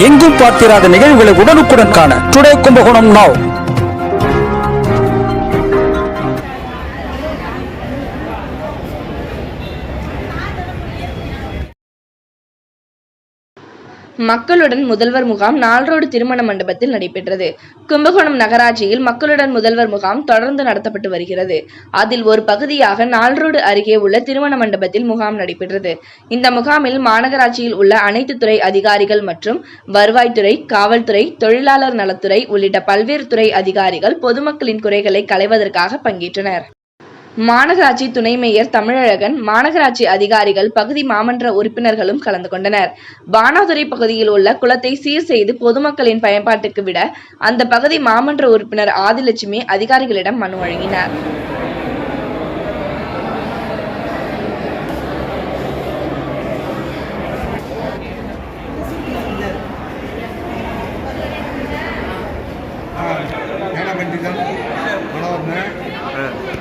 எங்கும் பார்த்திராத நிகழ்வுகளை உடனுக்குடன் காண டுடே கும்பகோணம் நாவ் மக்களுடன் முதல்வர் முகாம் நால்ரோடு திருமண மண்டபத்தில் நடைபெற்றது. கும்பகோணம் நகராட்சியில் மக்களுடன் முதல்வர் முகாம் தொடர்ந்து நடத்தப்பட்டு வருகிறது. அதில் ஒரு பகுதியாக நால்ரோடு அருகே உள்ள திருமண மண்டபத்தில் முகாம் நடைபெற்றது. இந்த முகாமில் மாநகராட்சியில் உள்ள அனைத்து துறை அதிகாரிகள் மற்றும் வருவாய்த்துறை காவல்துறை தொழிலாளர் நலத்துறை உள்ளிட்ட பல்வேறு துறை அதிகாரிகள் பொதுமக்களின் குறைகளை களைவதற்காக பங்கேற்றனர். மாநகராட்சி துணை மேயர் தமிழழகன் மாநகராட்சி அதிகாரிகள் பகுதி மாமன்ற உறுப்பினர்களும் கலந்து கொண்டனர். பானாதுரை பகுதியில் உள்ள குளத்தை சீர் செய்து பொதுமக்களின் பயன்பாட்டுக்கு விட அந்த பகுதி மாமன்ற உறுப்பினர் ஆதிலட்சுமி அதிகாரிகளிடம் மனு வழங்கினார். மனோர்ண